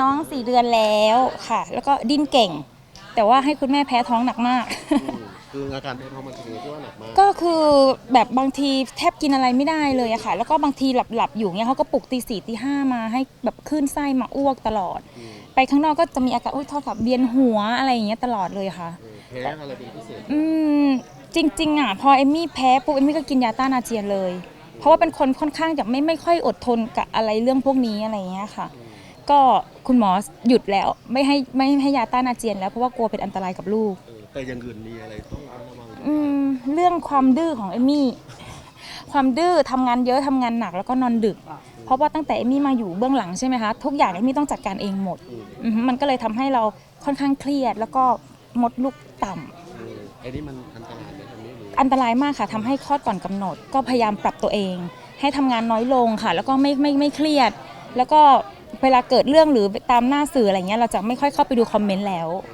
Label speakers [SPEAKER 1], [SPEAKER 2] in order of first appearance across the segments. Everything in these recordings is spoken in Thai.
[SPEAKER 1] น้อง
[SPEAKER 2] สี่เดือนแล้วค่ะ แล้วก็ดิ้นเก่ง แต่ว่าให้คุณแม่แพ้ท้องหนักมาก
[SPEAKER 1] อืมคืออาการแพ้ท้องมันเป็นยังไงที่ว่าหนักมาก
[SPEAKER 2] ก็คือแบบบางทีแทบกินอะไรไม่ได้เลยอะค่ะ แล้วก็บางทีหลับหลับๆ อยู่เนี่ยเขาก็ปลุกตีสี่ตีห้ามาให้แบบขึ้นไส้มาอ้วกตลอด
[SPEAKER 1] อืม
[SPEAKER 2] ไปข้างนอกก็จะมีอาการอุ้ยโทษค่ะเวียนหัวอะไรอย่างเงี้ยตลอดเลยค่ะ
[SPEAKER 1] เออแพ้อะไรเป็นพิเศษ
[SPEAKER 2] อืมจริง ๆอะพอเอมมี่แพ้ปุ๊บเอมมี่ก็กินยาต้านอาเจียนเลย เพราะว่าเป็นคนค่อนข้างจะไม่ไม่ค่อยอดทนกับอะไรเรื่องพวกนี้อะไรอย่างเงี้ยค่ะ ก็คุณหมอหยุดแล้วไม่ให้ไม่ให้ยาต้านอาเจียนแล้วเพราะว่ากลัวเป็นอันตรายกับลูก
[SPEAKER 1] เออแต่อยังอื่นมีอะไรต้องระวัง
[SPEAKER 2] อืมเรื่องความดื้อของเอมมี่ ความดื้อทำงานเยอะทำงานหนักแล้วก็นอนดึก เพราะว่าตั้งแต่เอมมี่มาอยู่เบื้องหลังใช่ไหมคะทุกอย่างเอมมี่ต้องจัดการเองหมด
[SPEAKER 1] อืม
[SPEAKER 2] อือฮึมันก็เลยทำให้เราค่อนข้างเครียด แล้วก็มดลูกต่ำ
[SPEAKER 1] เออไอ้นี่มันอันตรายไหมทางนี้หรือ
[SPEAKER 2] อันตรายมากค่ะทำให้คลอดก่อนกำหนด ก็พยายามปรับตัวเอง ให้ทำงานน้อยลงค่ะ แล้วก็ไม่ไม่ไม่เครียด แล้วก็ เวลาเกิดเรื่องหรือตามหน้าสื่ออะไรเงี้ยเราจะไม่ค่อยเข้าไปดูคอมเมนต์แล้ว
[SPEAKER 1] เอ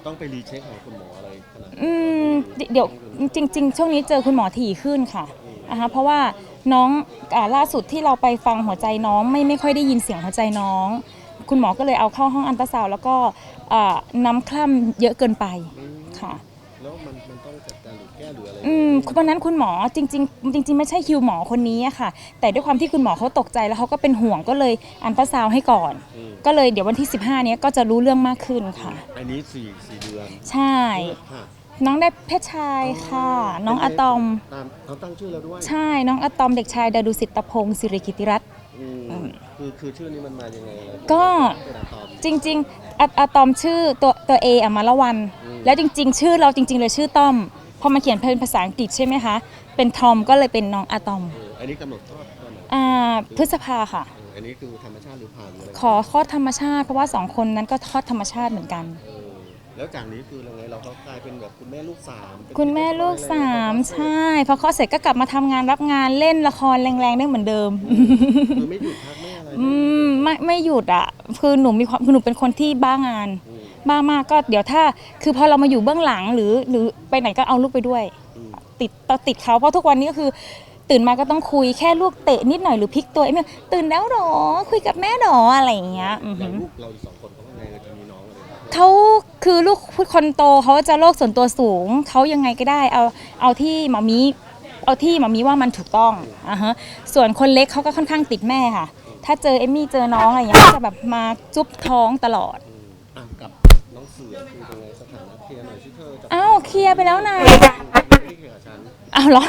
[SPEAKER 1] อต้องไปรีเช็คของคุณหมออะไรขนาดนั้น
[SPEAKER 2] อืมเดี๋ยวจริง ๆ ช่วงนี้เจอคุณหมอถี่ขึ้นค่ะอ่าฮะเพราะว่าน้องอ่าล่าสุดที่เราไปฟังหัวใจน้องไม่ไม่ค่อยได้ยินเสียงหัวใจน้อง คุณหมอก็เลยเอาเข้าห้องอันตราซาวด์แล้วก็อ่าน้ำคล่ำเยอะเกินไป
[SPEAKER 1] อืม
[SPEAKER 2] ค่ะ
[SPEAKER 1] แล้วมันมันต้องจัดการหรือแก้หรืออะไร
[SPEAKER 2] อืมวันนั้นคุณหมอจริง ๆ จริง ๆ ไม่ใช่คิวหมอคนนี้อะค่ะ แต่ด้วยความที่คุณหมอเขาตกใจแล้วเขาก็เป็นห่วงก็เลยอันตราซาวด์ให้ก่อน
[SPEAKER 1] อืม
[SPEAKER 2] ก็เลยเดี๋ยววันที่ 15 เนี้ยก็จะรู้เรื่องมากขึ้นค่ะ
[SPEAKER 1] อันนี้สี่สี่เดือน
[SPEAKER 2] ใช่
[SPEAKER 1] ค่ะ
[SPEAKER 2] น้องได้เพศชายค่ะ น้องอะตอม
[SPEAKER 1] ตามเขาตั้งชื่อแล้วด้วย
[SPEAKER 2] ใช่น้องอะตอมเด็กชายดารุสิตพงศ์สิริกิติรัตน์
[SPEAKER 1] อืมคือคือชื่อนี้มันมายังไงอะไร
[SPEAKER 2] ก็
[SPEAKER 1] เป็นอะตอม
[SPEAKER 2] จริงๆอะอะตอมชื่อตัวตัวเออะมาละวัน
[SPEAKER 1] อืม
[SPEAKER 2] แล้วจริง ๆ ชื่อเราจริง ๆ เลยชื่อต้อม พอมาเขียนเป็นภาษาอังกฤษใช่ไหมคะ เป็นทอมก็เลยเป็นน้องอะตอม
[SPEAKER 1] เอออันนี้กำหนดคลอดตอนไหน
[SPEAKER 2] อ่าพฤษภาค่ะ
[SPEAKER 1] เอออันนี้คือธรรมชาติหรือผ่านหรืออะไร
[SPEAKER 2] ขอคลอดธรรมชาติ เพราะว่าสองคนนั้นก็คลอดธรรมชาติเหมือนกัน
[SPEAKER 1] เออ แล้วจากนี้คือยังไงเราก็กลายเป็นแบบคุณแม่ลูกสามเป็น
[SPEAKER 2] คุณแม่ลูกสามใช่พอคลอดเสร็จก็กลับมาทำงานรับงานเล่นละครแรงๆได้เหมือนเดิม
[SPEAKER 1] คือไม่หยุดพักไม่อะไร
[SPEAKER 2] อืมไม่ไม่หยุดอะคือหนูมีความคือหนูเป็นคนที่บ้างาน
[SPEAKER 1] อืม
[SPEAKER 2] บ้ามากก็เดี๋ยวถ้า คือพอเรามาอยู่เบื้องหลังหรือ หรือไปไหนก็เอาลูกไปด้วย
[SPEAKER 1] อืม
[SPEAKER 2] ติดต่อติดเขาเพราะทุกวันนี้ก็คือ ตื่นมาก็ต้องคุยแค่ลูกเตะนิดหน่อยหรือพลิกตัวเอ้ยเนี่ยตื่นแล้วเหรอคุยกับแม่เหรออะไรอย่างเงี้ยอือ
[SPEAKER 1] อ
[SPEAKER 2] หื
[SPEAKER 1] ย่าง
[SPEAKER 2] อ
[SPEAKER 1] ลูกเราอีกสองคนเขา เขา
[SPEAKER 2] คือลูกคนโตเขาจะโลกส่วนตัวสูงเขายังไงก็ได้เอาเอาที่หมามีเอาที่หมามีว่ามันถูกต้องอะฮะส่วนคนเล็กเขาก็ค่อนข้างติดแม่ค่ะ ถ้าเจอเอมมี่เจอน้องอะไรอย่างเงี้ยก็จะแบบมาจุ๊บท้องตลอด
[SPEAKER 1] อะกับ น้องเสือคือยังไงสถานะเคลียร์หน่อยที่เธอจะ
[SPEAKER 2] อ้าวเคลียร์ไปแล้วนะ
[SPEAKER 1] ไม่ได้เคลียร์กับฉัน
[SPEAKER 2] อ้าวเหรอ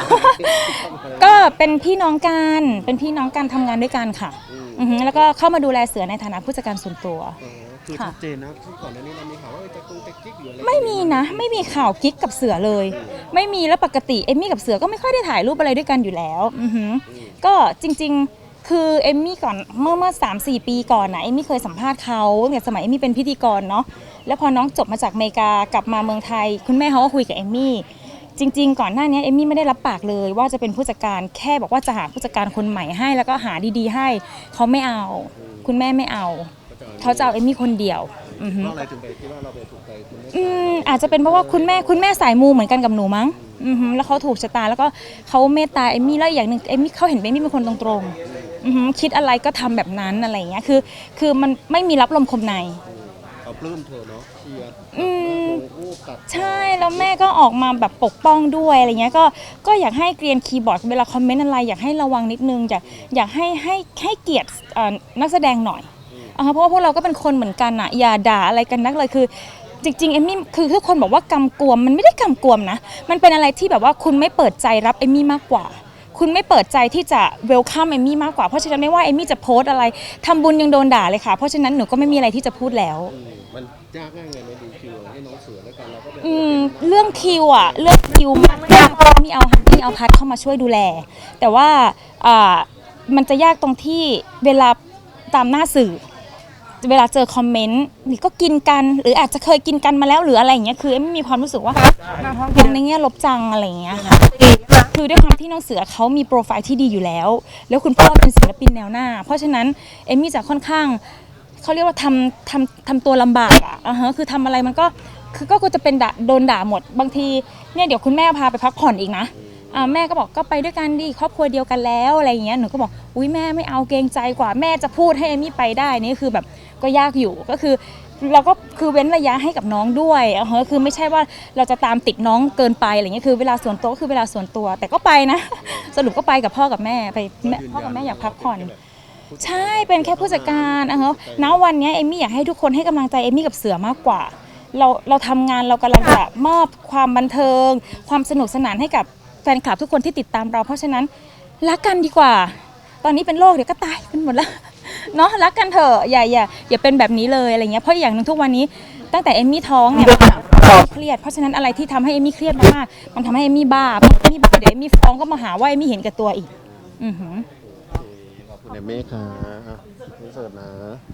[SPEAKER 2] ก็เป็นพี่น้องกันเป็นพี่น้องกันทำงานด้วยกันค่ะ
[SPEAKER 1] อืม
[SPEAKER 2] อือฮึแล้วก็เข้ามาดูแลเสือในฐานะผู้จัดการส่วนตัว
[SPEAKER 1] เออคือ
[SPEAKER 2] ค่ะ
[SPEAKER 1] ชัดเจนนะที่ก่อนหน้านี้เรามีข่าวว่าเออจะกุงจะกิ๊กอยู่อะไร
[SPEAKER 2] ไม่มีนะ ไม่มีข่าวกิ๊กกับเสือเลย ไม่มีแล้วปกติเอมมี่กับเสือก็ไม่ค่อยได้ถ่ายรูปอะไรด้วยกันอยู่แล้วอือหือ
[SPEAKER 1] อืม
[SPEAKER 2] ก็จริงๆ คือเอมมี่ก่อนเมื่อเมื่อสามสี่ปีก่อนนะเอมมี่เคยสัมภาษณ์เขาเนี่ยสมัยเอมมี่เป็นพิธีกรเนาะ แล้วพอน้องจบมาจากอเมริกากลับมาเมืองไทย คุณแม่เขาก็คุยกับเอมมี่จริง ๆ ก่อนหน้านี้เอมมี่ไม่ได้รับปากเลย ว่าจะเป็นผู้จัดการแค่บอกว่าจะหาผู้จัดการคนใหม่ให้ แล้วก็หาดีๆ ให้เขาไม่เอา คุณแม่ไม่เอา เขาจะเอาเอมมี่คนเดียวอือหื
[SPEAKER 1] เพ
[SPEAKER 2] อ
[SPEAKER 1] ราะอะไรถึงไปคิดว่าเราไปถูกใจคุณแม่
[SPEAKER 2] อืมอาจจะเป็นเพราะว่าคุณแม่คุณแม่สายมูเหมือนกันกับหนูมั้งอือหือแล้วเขาถูกชะตาแล้วก็เขาเมตตาเอมมี่แล้วอีกอย่างหนึ่งเอมมี่เขาเห็นเอมมี่เป็นคนตรงๆอือหือคิดอะไรก็ทำแบบนั้นอะไรอย่างเงี้ยคือ คือมันไม่มีรับลมคมใน
[SPEAKER 1] เขา ปลื้มเธอเนาะเชียร์
[SPEAKER 2] อืม
[SPEAKER 1] ลงรูปตัดต่อ
[SPEAKER 2] ใช่ แล้วแม่ก็ออกมาแบบปกป้องด้วยอะไรเงี้ยก็ก็อยากให้เกรียนคีย์บอร์ดเวลาคอมเมนต์อะไร อยากให้ระวังนิดนึงอยากอยากให้ให้ให้เกียรติเอ่อนักแสดงหน่อยอ่าเพราะว่าพวกเราก็เป็นคนเหมือนกันอะอย่าด่าอะไรกันนักเลยคือ จริงๆเอมมี่คือทุกคนบอกว่ากำกวมมันไม่ได้กำกวมนะ มันเป็นอะไรที่แบบว่าคุณไม่เปิดใจรับเอมมี่มากกว่า คุณไม่เปิดใจที่จะเวลคัมเอมมี่มากกว่า เพราะฉะนั้นไม่ว่าเอมมี่จะโพสต์อะไรทำบุญยังโดนด่าเลยค่ะ เพราะฉะนั้นหนูก็ไม่มีอะไรที่จะพูดแล้ว
[SPEAKER 1] อืมมันยากง่ายไงในดีคิวให้น้องเสือแล้วกันเราก็แบบ
[SPEAKER 2] อืมเรื่องคิวอะเรื่องคิวมันยากเพราะมีเอามีเอาพัดเข้ามาช่วยดูแล แต่ว่าอ่ามันจะยากตรงที่เวลาตามหน้าสื่อ เวลาเจอคอมเมนต์หรือก็กินกัน หรืออาจจะเคยกินกันมาแล้วหรืออะไรอย่างเงี้ยคือไม่มีความรู้สึกว่า มองในแง่ลบจังอะไรอย่างเงี้ยค่ะ คือด้วยความที่น้องเสือเขามีโปรไฟล์ที่ดีอยู่แล้ว แล้วคุณพ่อเป็นศิลปินแนวหน้า เพราะฉะนั้นเอมมี่จะค่อนข้างเขาเรียกว่าทำทำทำตัวลำบากอะอ่าฮะคือทำอะไรมันก็คือก็จะเป็นด่าโดนด่าหมด บางทีเนี่ยเดี๋ยวคุณแม่พาไปพักผ่อนอีกนะอ่าแม่ก็บอกก็ไปด้วยกันดิครอบครัวเดียวกันแล้วอะไรอย่างเงี้ยหนูก็บอกอุ้ยแม่ไม่เอาเกรงใจกว่าแม่จะพูดให้เอมมี่ไปได้นี่คือแบบก็ยากอยู่ก็คือ เราก็คือเว้นระยะให้กับน้องด้วยเออคือไม่ใช่ว่าเราจะตามติดน้องเกินไปอะไรเงี้ยคือเวลาส่วนตัวก็คือเวลาส่วนตัว แต่ก็ไปนะ สรุปก็ไปกับพ่อกับแม่ไปแม่พ่อกับแม่อยากพักผ่อน ใช่เป็นแค่ผู้จัดการอะฮะณวันเนี้ยเอมมี่อยากให้ทุกคนให้กำลังใจเอมมี่กับเสือมากกว่า เราเราทำงานเรากำลังจะมอบความบันเทิง ความสนุกสนานให้กับแฟนคลับทุกคนที่ติดตามเรา เพราะฉะนั้นรักกันดีกว่า ตอนนี้เป็นโรคเดี๋ยวก็ตายกันหมดแล้ว เนาะรักกันเถอะอย่าอย่าอย่าเป็นแบบนี้เลยอะไรเงี้ยเพราะอย่างหนึ่งทุกวันนี้ตั้งแต่เอมมี่ท้องเนี่ยเครียดเพราะฉะนั้นอะไรที่ทำให้เอมมี่เครียดมากๆมันทำให้เอมมี่บ้าเพราะเอมมี่บ้าเดี๋ยวเอมมี่ฟ้องก็มาหาว่าเอมมี่เห็นแก่ตัวอีก อือหือ
[SPEAKER 1] ขอบคุณเอมมี่ค่ะอะอินเสิร์ตนะ